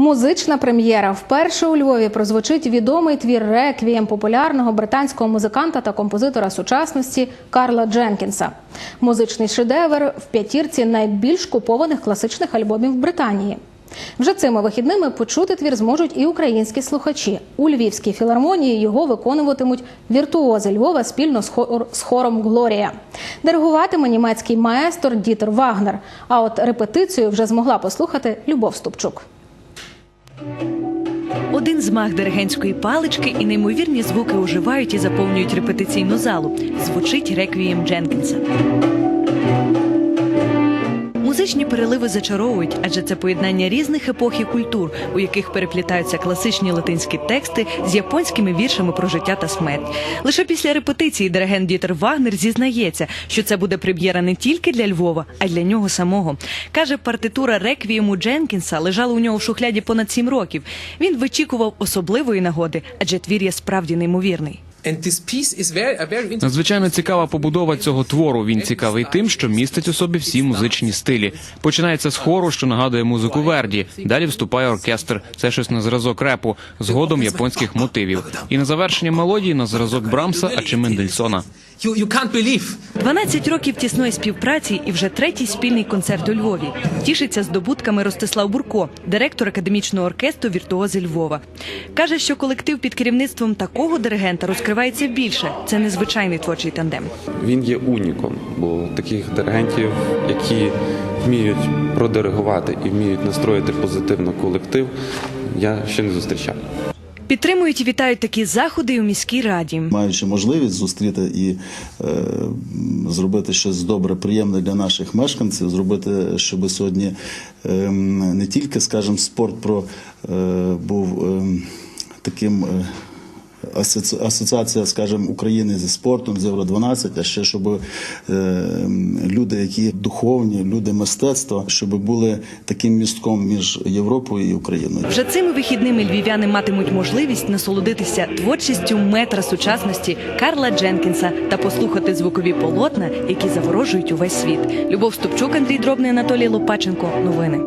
Музична прем'єра вперше у Львові прозвучить відомий твір реквієм популярного британського музиканта та композитора сучасності Карла Дженкінса. Музичний шедевр в п'ятірці найбільш купованих класичних альбомів Британії. Вже цими вихідними почути твір зможуть і українські слухачі. У Львівській філармонії його виконуватимуть віртуози Львова спільно з хор- з хором Глорія. Диригуватиме німецький маестор Дітер Вагнер. А от репетицію вже змогла послухати Любов Ступчук. Один змах диригентської палички і неймовірні звуки оживають і заповнюють репетиційну залу. Звучить реквієм Дженкінса. Музичні переливи зачаровують, адже це поєднання різних епох і культур, у яких переплітаються класичні латинські тексти з японськими віршами про життя та смерть. Лише після репетиції диригент Дітер Вагнер зізнається, що це буде прем'єра не тільки для Львова, а й для нього самого. Каже, партитура реквієму Дженкінса лежала у нього в шухляді понад сім років. Він вичікував особливої нагоди, адже твір є справді неймовірний. Надзвичайно цікава побудова цього твору. Він цікавий тим, що містить у собі всі музичні стилі. Починається з хору, що нагадує музику Верді. Далі вступає оркестр. Це щось на зразок репу, згодом японських мотивів. І на завершення мелодії на зразок Брамса, а чи Мендельсона. You, you can't believe. 12 років тісної співпраці і вже третій спільний концерт у Львові. Тішиться здобутками Ростислав Бурко, директор академічного оркестру Віртуози Львова. Каже, що колектив під керівництвом такого диригента розкривається більше. Це незвичайний творчий тандем. Він є уніком, бо таких диригентів, які вміють продиригувати і вміють настроїти позитивно колектив, я ще не зустрічав. Підтримують і вітають такі заходи у міській раді. маючи можливість зустріти і е, зробити щось добре, приємне для наших мешканців, зробити, щоб сьогодні е, не тільки, скажімо, спорт про е, був е, таким. Е, Асоціація, скажімо, України зі спортом з Євро 12, а ще щоб е, люди, які духовні, люди мистецтва, щоб були таким містком між Європою і Україною. Вже цими вихідними львів'яни матимуть можливість насолодитися творчістю метра сучасності Карла Дженкінса та послухати звукові полотна, які заворожують увесь світ. Любов Ступчук, Андрій Дробний, Анатолій Лопаченко. Новини.